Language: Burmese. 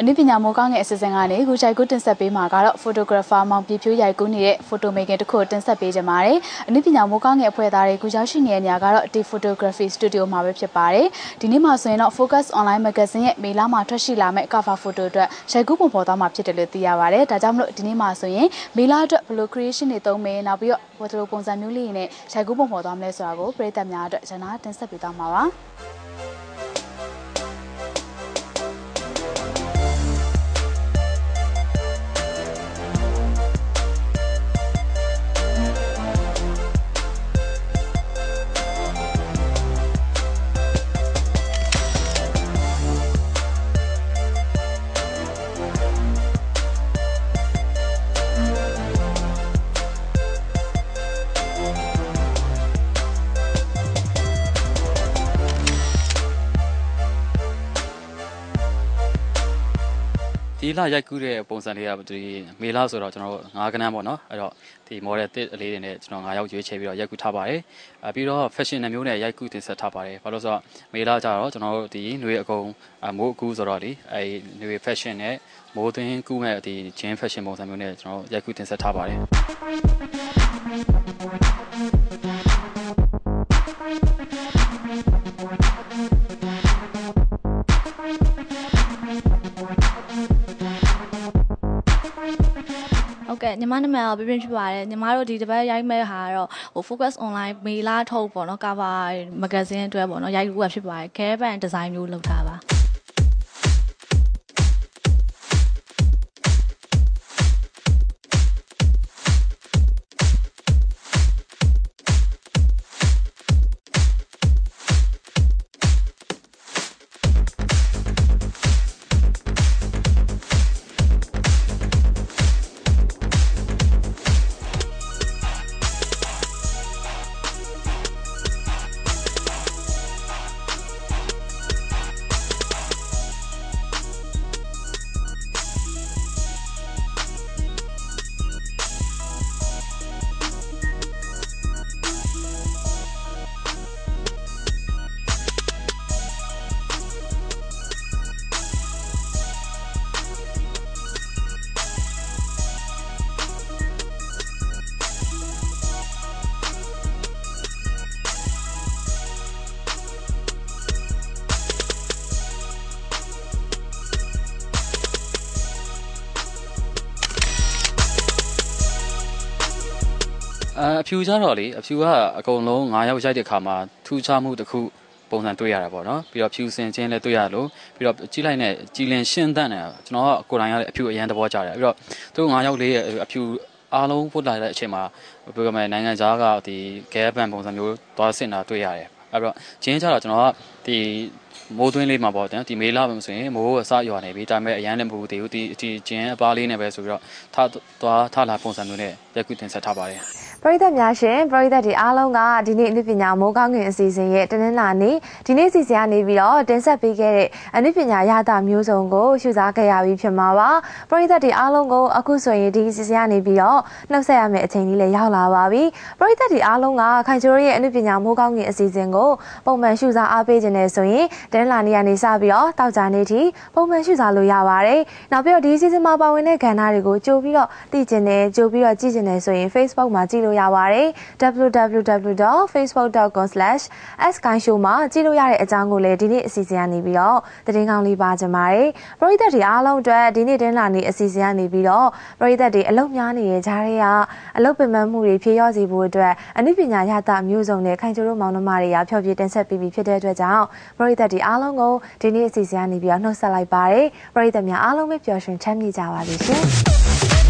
အနည်းပညာမိုးကောင်းငယ်အစီအစဉ်ကနေခုချိုက်ကူတင်ဆက်ပေးမှာကတော့ photographer မောင်ပြဖြိုးရိုက်ကူးနေတဲ့ photo making တစ်ခုတင်ဆက်ပေးကြပါတယ်။အနည်းပညာမိုးကောင်းငယ်အဖွဲ့သားတွေခုရောက်ရှိနေတဲ့နေရာကတော့ T Photography Studio မှာပဲဖြစ်ပါတယ်။ဒီနေ့မှာဆိုရင်တော့ Focus Online Magazine ရဲ့မေလမှာထွက်ရှိလာမဲ့ cover photo အတွက်ရိုက်ကူးပုံဖော်သွားမှာဖြစ်တယ်လို့သိရပါတယ်။ဒါကြောင့်မလို့ဒီနေ့မှာဆိုရင်မေလအတွက်ဘယ်လို creation တွေသုံးမယ်နောက်ပြီးတော့ဘယ်လိုပုံစံမျိုးလေးတွေနဲ့ရိုက်ကူးပုံဖော်သွားမလဲဆိုတာကိုပြည်သက်များအတွက်ကျွန်တော်တင်ဆက်ပေးသွားမှာပါ။ ဒီလရိုက်ကူးတဲ့ပုံစံလေးကဒီမေလဆိုတော့ကျွန်တော်ငါးကနန်းပေါ့နော်အဲ့တော့ဒီ model တစ်အလေးတွေနဲ့ကျွန်တော်ငါးယောက်ရွေးချယ်ပြီးတော့ရိုက်ကူးထားပါတယ်အပြီးတော့ fashion နဲ့မျိုးနဲ့ရိုက်ကူးတင်ဆက်ထားပါတယ်ဘာလို့ဆိုတော့မေလကျတော့ကျွန်တော်တို့ဒီຫນွေအကုန်မိုးအကူဆိုတော့ဒီအဲຫນွေ fashion နဲ့မိုးသွင်းကူးမဲ့ဒီ jean fashion ပုံစံမျိုးနဲ့ကျွန်တော်ရိုက်ကူးတင်ဆက်ထားပါတယ် ကဲ့ညီမနာမည်ကပြပြဖြစ်ပါတယ်ညီမတို့ဒီတစ်ပတ်ရိုက်မဲ့ဟာကတော့ဟို focus online မေလာထုတ်ပေါ့နော် cover magazine အတွက်ပေါ့နော်ရိုက်ကူကဖြစ်ပါတယ် care band design မျိုးလုပ်ထားပါ အဖြူကြတော့လေအဖြူကအကုန်လုံး9ရောက်ရိုက်တဲ့ခါမှာထူးခြားမှုတစ်ခုပုံစံတွေ့ရတာပေါ့နော်ပြီးတော့ဖြူစင်ချင်းလည်းတွေ့ရလို့ပြီးတော့ကြီးလိုက်နဲ့ကြည်လင်ရှင်းတတ်တယ်ကျွန်တော်ကကိုယ်တိုင်ကလည်းအဖြူအရန်သဘောကျတယ်ပြီးတော့သူတို့9ရောက်လေးရဲ့အဖြူအားလုံးဖွတ်လာတဲ့အချိန်မှာပြောရမယ်နိုင်ငံခြားကဒီဂဲဘန်ပုံစံမျိုးသွားဆင်တာတွေ့ရတယ်အဲ့တော့ဂျင်းကြတော့ကျွန်တော်ကဒီ မိုးသွင်းလေးမှာပေါ့တဲ့ဒီမေးလာပဲဆိုရင်မိုးအစရွာနေပြီဒါပေမဲ့အရန်လည်းမဟုတ်သေးဘူးဒီဒီဂျင်းအပါလေးနဲ့ပဲဆိုပြီးတော့ထသွားထလာပုံစံမျိုးနဲ့ရက်ကူတင်ဆက်ထားပါတယ်ပရိသတ်များရှင်ပရိသတ်ဒီအားလုံးကဒီနေ့အနုပညာမိုးကောင်းငင်အစီအစဉ်ရဲ့တနင်္လာနေ့ဒီနေ့အစီအစဉ်ကနေပြီးတော့တင်ဆက်ပေးခဲ့တဲ့အနုပညာရတာမျိုးစုံကိုရှုစားခဲ့ရပြီးဖြစ်မှာပါပရိသတ်ဒီအားလုံးကိုအခုဆိုရင်ဒီအစီအစဉ်ကနေပြီးတော့နှုတ်ဆက်ရမယ့်အချိန်လေးလည်းရောက်လာပါပြီပရိသတ်ဒီအားလုံးကခိုင်ချိုရဲ့အနုပညာမိုးကောင်းငင်အစီအစဉ်ကိုပုံမှန်ရှုစားအားပေးခြင်းနဲ့ဆိုရင်တနင်္လာနေ့ကနေစပြီးတော့တောက်ကြနေ့ထိပုံမှန်ရှုစားလို့ရပါတယ်နောက်ပြီးတော့ဒီအစီအစဉ်မှာပါဝင်တဲ့ကဏ္ဍတွေကိုကြိုပြီးတော့သိကျင်တယ်ကြိုပြီးတော့ကြည့်ကျင်တယ်ဆိုရင် Facebook မှာကြည့်လို့ရပါတယ် www.facebook.com/skynshow မှာကြည့်လို့ရတဲ့အကြောင်းကိုလည်းဒီနေ့အစီအစဉ်ကနေပြီးတော့သတင်းကောင်းလေးပါကြပါတယ်ပရိသတ်တွေအားလုံးအတွက်ဒီနေ့တင်းလာနေအစီအစဉ်ကနေပြီးတော့ပရိသတ်တွေအလုပ်များနေတဲ့ကြားထဲကအလုပ်ပင်ပန်းမှုတွေဖြေလျော့စေဖို့အတွက်အနုပညာရတာမျိုးစုံနဲ့ခိုင်ချိုတို့မောင်နှမတွေကဖျော်ဖြေတင်ဆက်ပြီးပြီဖြစ်တဲ့အတွက်ကြောင့်ပရိသတ်တွေအားလုံးကိုဒီနေ့အစီအစဉ်ကနေပြီးတော့နှုတ်ဆက်လိုက်ပါတယ်ပရိသတ်များအားလုံးပဲပျော်ရွှင်ချမ်းမြေ့ကြပါစေရှင်